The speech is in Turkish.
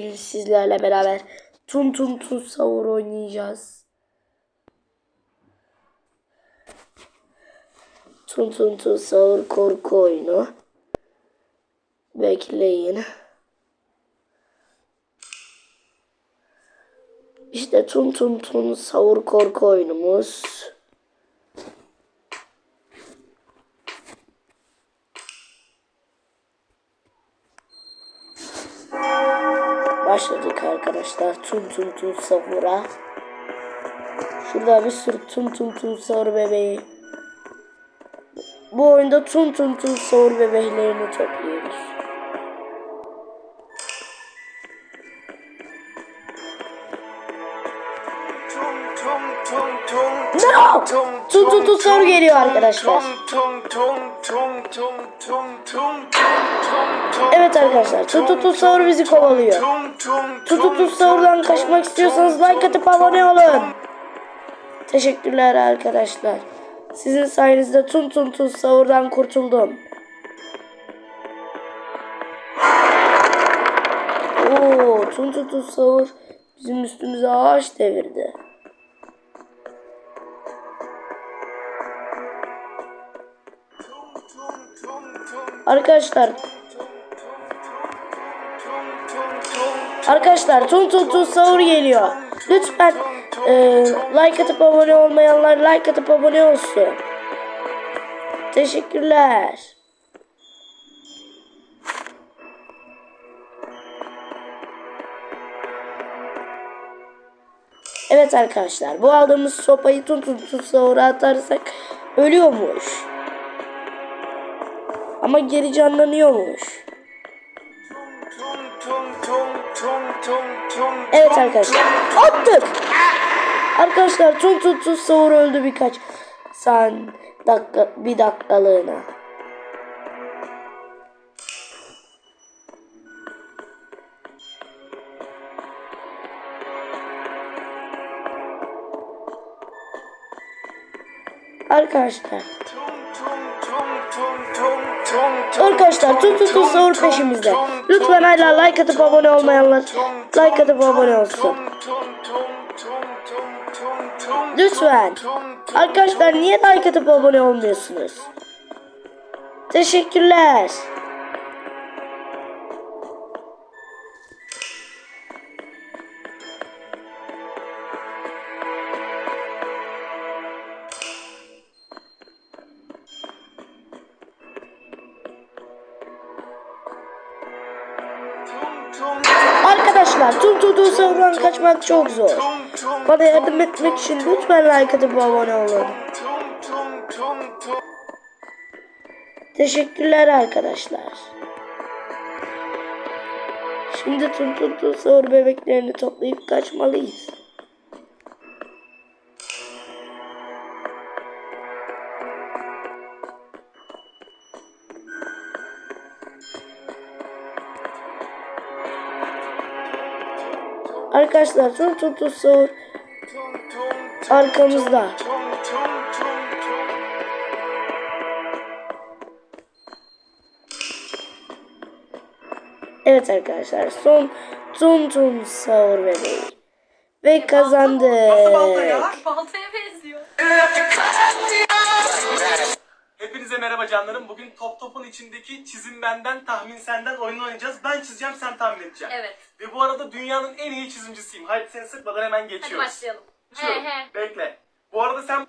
sizlerle beraber Tun Tun Tun Savur oynayacağız. Tun Tun Tun Savur korku oyunu. Bekleyin. İşte Tun Tun Tun Savur korku oyunumuz. Başladık arkadaşlar. Tun Tun Tun Savur'a. Şurada bir sürü Tun Tun Tun Savur bebeği. Bu oyunda Tun Tun Tun Savur bebeklerini topluyoruz. No! Tun Tun Tun Savur geliyor arkadaşlar. Evet arkadaşlar. Tun Tun Tun Savur bizi kovalıyor. Tun Tun Tun Savur'dan kaçmak istiyorsanız like atıp abone olun. Teşekkürler arkadaşlar. Sizin sayenizde Tun Tun Tun Savur'dan kurtuldum. Oo, Tun Tun Tun Savur bizim üstümüze ağaç devirdi. Arkadaşlar Arkadaşlar Tun Tun Tun Savur geliyor. Lütfen e, like atıp abone olmayanlar like atıp abone olsun. Teşekkürler. Evet arkadaşlar bu aldığımız sopayı Tun Tun Tun Savur'a atarsak ölüyormuş. Ama geri canlanıyormuş. Evet arkadaşlar. Attık. Arkadaşlar tun tun tun savur öldü birkaç san dakika bir dakikalığına. Arkadaşlar. Arkadaşlar tun tun tun savur peşimizde. Lütfen hala like atıp abone olmayanlar like atıp abone olsun. Lütfen. Arkadaşlar niye like atıp abone olmuyorsunuz? Teşekkürler. Arkadaşlar tüm savrulan kaçmak çok zor. Bana yardım etmek için lütfen like atıp abone olun. Teşekkürler arkadaşlar. Şimdi tüm tutuğu savur bebeklerini toplayıp kaçmalıyız. Arkadaşlar tüm tutuğu savur arkamızda. Evet arkadaşlar son tüm tüm savur bebeği. Ve kazandık. Baltaya benziyor. Merhaba canlarım. Bugün Top Top'un içindeki çizim benden, tahmin senden oyunu oynayacağız. Ben çizeceğim, sen tahmin edeceksin. Evet. Ve bu arada dünyanın en iyi çizimcisiyim. Haydi seni sıkmadan hemen Hadi geçiyoruz. başlayalım. He Geçiyorum. he. Bekle. Bu arada sen